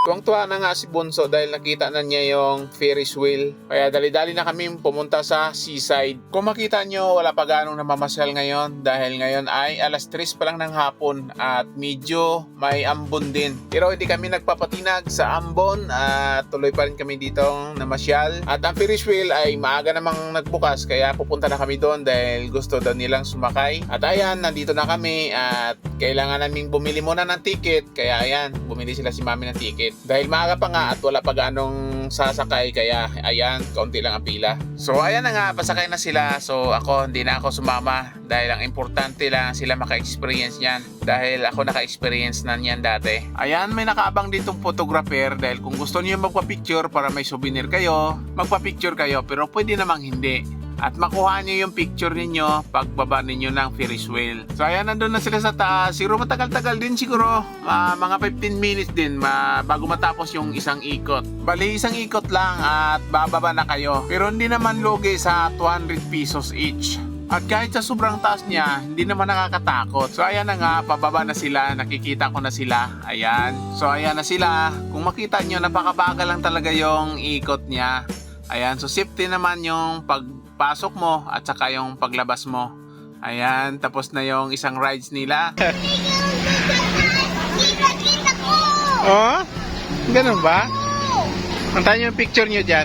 Tuwang-tuwa na nga si Bunso dahil nakita na niya yung Ferris wheel. Kaya dali-dali na kami pumunta sa seaside. Kung makita nyo, wala pa ganong namamasyal ngayon dahil ngayon ay alas 3 pa lang ng hapon at medyo may ambon din. Pero hindi kami nagpapatinag sa ambon at tuloy pa rin kami dito namasyal. At ang Ferris wheel ay maaga namang nagbukas kaya pupunta na kami doon dahil gusto daw nilang sumakay. At ayan, nandito na kami at kailangan naming bumili muna ng ticket. Kaya ayan, bumili sila si mami ng ticket. Dahil maaga pa nga at wala pa ganong sasakay kaya ayan, kaunti lang ang pila. So ayan na nga, pasakay na sila. So ako, hindi na ako sumama dahil ang importante lang sila maka-experience niyan dahil ako naka-experience na niyan dati. Ayan, may nakaabang ditong photographer dahil kung gusto niyo magpa-picture para may souvenir kayo, magpa-picture kayo pero pwede namang hindi at makuha niyo yung picture ninyo pagbaba ninyo ng Ferris wheel. So ayan, nandun na sila sa taas. Siguro matagal-tagal din siguro. Ah, mga 15 minutes din ma bago matapos yung isang ikot. Bali, isang ikot lang at bababa na kayo. Pero hindi naman lugi sa 200 pesos each. At kahit sa sobrang taas niya, hindi naman nakakatakot. So ayan na nga, pababa na sila, nakikita ko na sila. Ayan. So ayan na sila. Kung makita nyo, napakabagal lang talaga yung ikot niya. Ayan, so safety naman yung pagpasok mo at saka yung paglabas mo. Ayan, tapos na yung isang rides nila. Oh? Ganun ba? Antayin yung picture nyo dyan.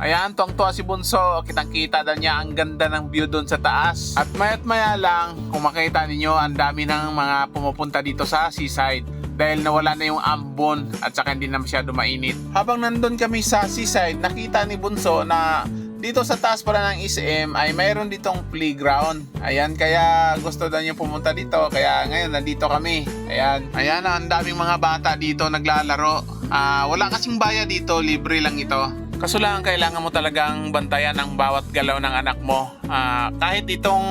Ayan, tuwang-tuwa si Bunso. Kitang-kita daw niya ang ganda ng view doon sa taas. At maya't maya lang, kung makita ninyo, ang dami ng mga pumupunta dito sa seaside dahil nawala na yung ambon at saka hindi na masyado mainit. Habang nandun kami sa seaside, nakita ni Bunso na dito sa taas pala ng SM ay mayroon ditong playground. Ayan, kaya gusto daw niya pumunta dito. Kaya ngayon, nandito kami. Ayan, ayan, ang daming mga bata dito naglalaro. Ah, wala kasing baya dito, libre lang ito. Kaso lang, kailangan mo talagang bantayan ang bawat galaw ng anak mo. Ah, kahit itong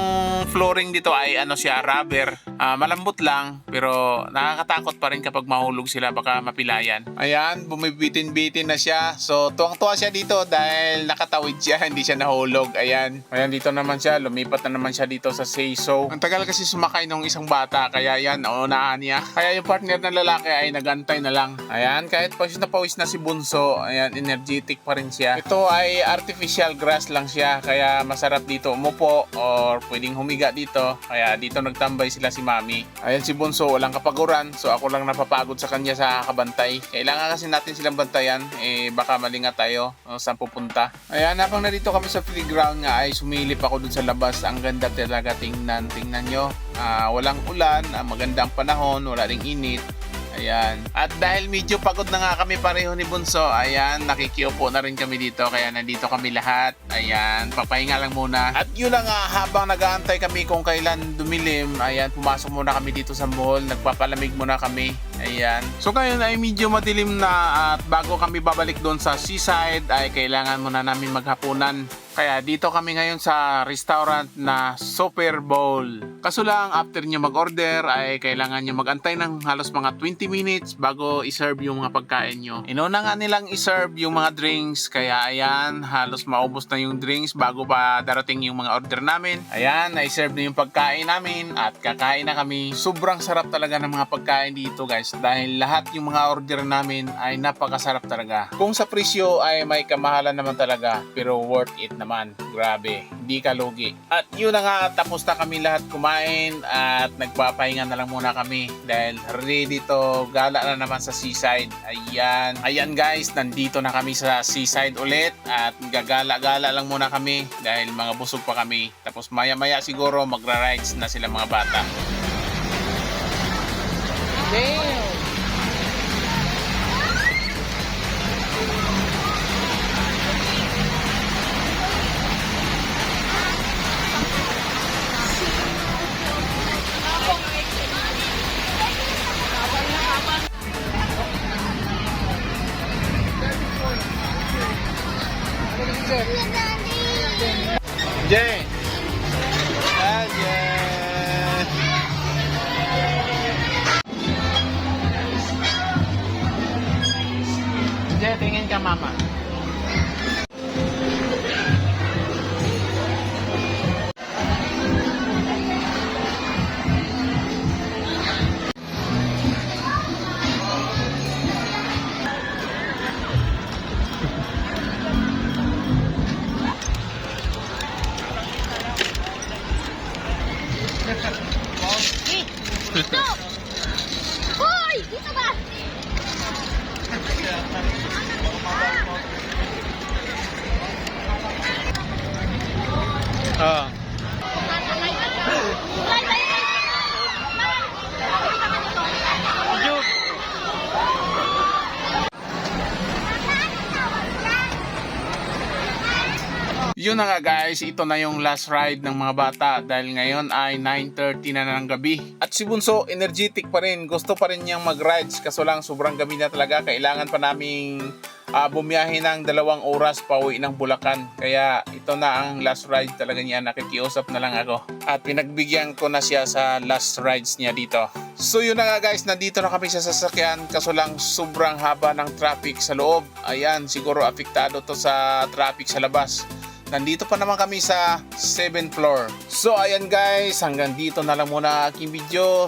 flooring dito ay ano siya, rubber. Ah, malambot lang, pero nakakatakot pa rin kapag mahulog sila, baka mapilayan. Ayan, bumibitin-bitin na siya. So, tuwang-tuwa siya dito dahil nakatawid siya, hindi siya nahulog. Ayan. Ayan, dito naman siya. Lumipat na naman siya dito sa Seiso. Ang tagal kasi sumakay nung isang bata, kaya yan, naunahan niya. Kaya yung partner ng lalaki ay nagantay na lang. Ayan, kahit pawis na pawis na si Bunso, ayan, energetic pa rin siya. Ito ay artificial grass lang siya, kaya masarap dito umupo or pwedeng humiga dito. Kaya dito nagtambay sila si Mami. Ayan si Bunso, walang kapaguran, so ako lang napapagod sa kanya sa kabantay. Kailangan kasi natin silang bantayan, eh baka malingat tayo o saan pupunta. Ayan, habang narito kami sa playground nga ay sumilip ako dun sa labas. Ang ganda talaga tingnan, tingnan nyo. Ah, walang ulan, ah, magandang panahon, wala ring init. Ayan. At dahil medyo pagod na nga kami pareho ni Bunso, ayan, nakikiupo na rin kami dito. Kaya nandito kami lahat. Ayan, papahinga lang muna. At yun na nga, habang nag-aantay kami kung kailan dumilim, ayan, pumasok muna kami dito sa mall. Nagpapalamig muna kami. Ayan. So ngayon ay medyo madilim na at bago kami babalik doon sa seaside ay kailangan muna namin maghapunan. Kaya dito kami ngayon sa restaurant na Super Bowl. Kaso lang after nyo mag-order ay kailangan nyo magantay ng halos mga 20 minutes bago iserve yung mga pagkain nyo. Inuna nga nilang iserve yung mga drinks kaya ayan halos maubos na yung drinks bago pa darating yung mga order namin. Ayan, na-serve na yung pagkain namin at kakain na kami. Sobrang sarap talaga ng mga pagkain dito guys dahil lahat yung mga order namin ay napakasarap talaga. Kung sa presyo ay may kamahalan naman talaga pero worth it naman. Grabe, hindi ka lugi. At yun na nga, tapos na kami lahat kumain at nagpapahinga na lang muna kami dahil ready to gala na naman sa seaside. Ayan. Ayan guys, nandito na kami sa seaside ulit at gagala-gala lang muna kami dahil mga busog pa kami. Tapos maya-maya siguro magra-rides na sila mga bata. Damn! 妈妈。好，你，走，哎，你走吧。Oh. Yun na nga guys, ito na yung last ride ng mga bata dahil ngayon ay 9.30 na ng gabi. At si Bunso, energetic pa rin. Gusto pa rin niyang mag-rides kaso lang sobrang gabi na talaga. Kailangan pa naming ah, bumiyahe ng dalawang oras pa uwi ng Bulacan. Kaya ito na ang last ride talaga niya. Nakikiusap na lang ako. At pinagbigyan ko na siya sa last rides niya dito. So yun na nga guys, nandito na kami sa sasakyan kaso lang sobrang haba ng traffic sa loob. Ayan, siguro apektado to sa traffic sa labas. Nandito pa naman kami sa 7th floor. So ayan guys, hanggang dito na lang muna aking video.